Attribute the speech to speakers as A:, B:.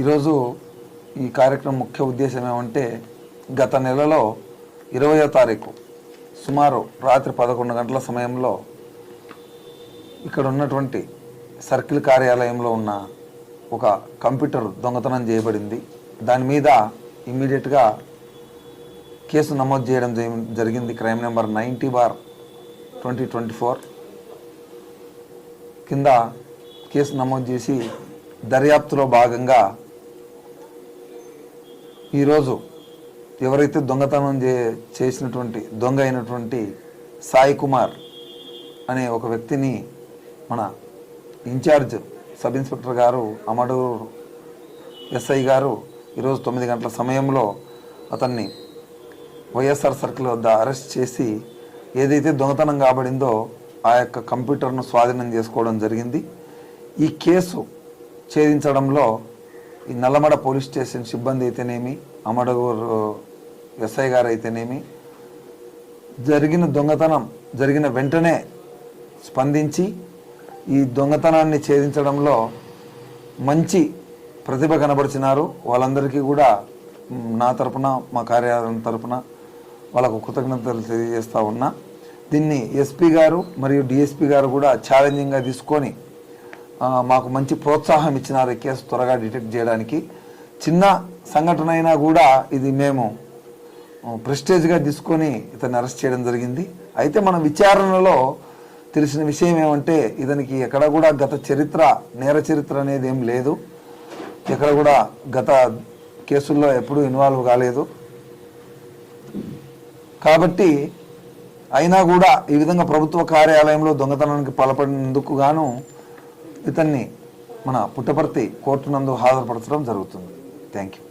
A: ఈరోజు ఈ కార్యక్రమం ముఖ్య ఉద్దేశం ఏమంటే గత నెలలో ఇరవయో తారీఖు సుమారు రాత్రి పదకొండు గంటల సమయంలో ఇక్కడ ఉన్నటువంటి సర్కిల్ కార్యాలయంలో ఉన్న ఒక కంప్యూటర్ దొంగతనం చేయబడింది. దాని మీద ఇమ్మీడియట్గా కేసు నమోదు చేయడం జరిగింది. Crime number ninety bar twenty twenty four. కింద కేసు నమోదు చేసి దర్యాప్తులో భాగంగా ఈరోజు ఎవరైతే దొంగతనం చే చేసినటువంటి దొంగ అయినటువంటి సాయి కుమార్ అనే ఒక వ్యక్తిని మన ఇన్ఛార్జ్ సబ్ ఇన్స్పెక్టర్ గారు అమడూరు ఎస్ఐ గారు ఈరోజు తొమ్మిది గంటల సమయంలో అతన్ని వైఎస్ఆర్ సర్కిల్ వద్ద అరెస్ట్ చేసి ఏదైతే దొంగతనం కాబడిందో ఆ యొక్క కంప్యూటర్ను స్వాధీనం చేసుకోవడం జరిగింది. ఈ కేసు ఛేదించడంలో ఈ నల్లమడ పోలీస్ స్టేషన్ సిబ్బంది అయితేనేమి అమడగూరు ఎస్ఐ గారు అయితేనేమి జరిగిన దొంగతనం జరిగిన వెంటనే స్పందించి ఈ దొంగతనాన్ని ఛేదించడంలో మంచి ప్రతిభ కనబరిచినారు. వాళ్ళందరికీ కూడా నా తరపున మా కార్యాలయం తరపున వాళ్ళకు కృతజ్ఞతలు తెలియజేస్తూ ఉన్నా. దీన్ని ఎస్పీ గారు మరియు డిఎస్పీ గారు కూడా ఛాలెంజింగ్గా తీసుకొని మాకు మంచి ప్రోత్సాహం ఇచ్చినారు ఈ కేసు త్వరగా డిటెక్ట్ చేయడానికి. చిన్న సంఘటన అయినా కూడా ఇది మేము ప్రెస్టేజ్గా తీసుకొని ఇతన్ని అరెస్ట్ చేయడం జరిగింది. అయితే మన విచారణలో తెలిసిన విషయం ఏమంటే ఇతనికి ఎక్కడ కూడా గత చరిత్ర నేర చరిత్ర అనేది ఏం లేదు. ఎక్కడ కూడా గత కేసుల్లో ఎప్పుడూ ఇన్వాల్వ్ కాలేదు. కాబట్టి అయినా కూడా ఈ విధంగా ప్రభుత్వ కార్యాలయంలో దొంగతనానికి పాల్పడినందుకు గాను ఇతన్ని మన పుట్టపర్తి కోర్టు నందు హాజరుపరచడం జరుగుతుంది. Thank you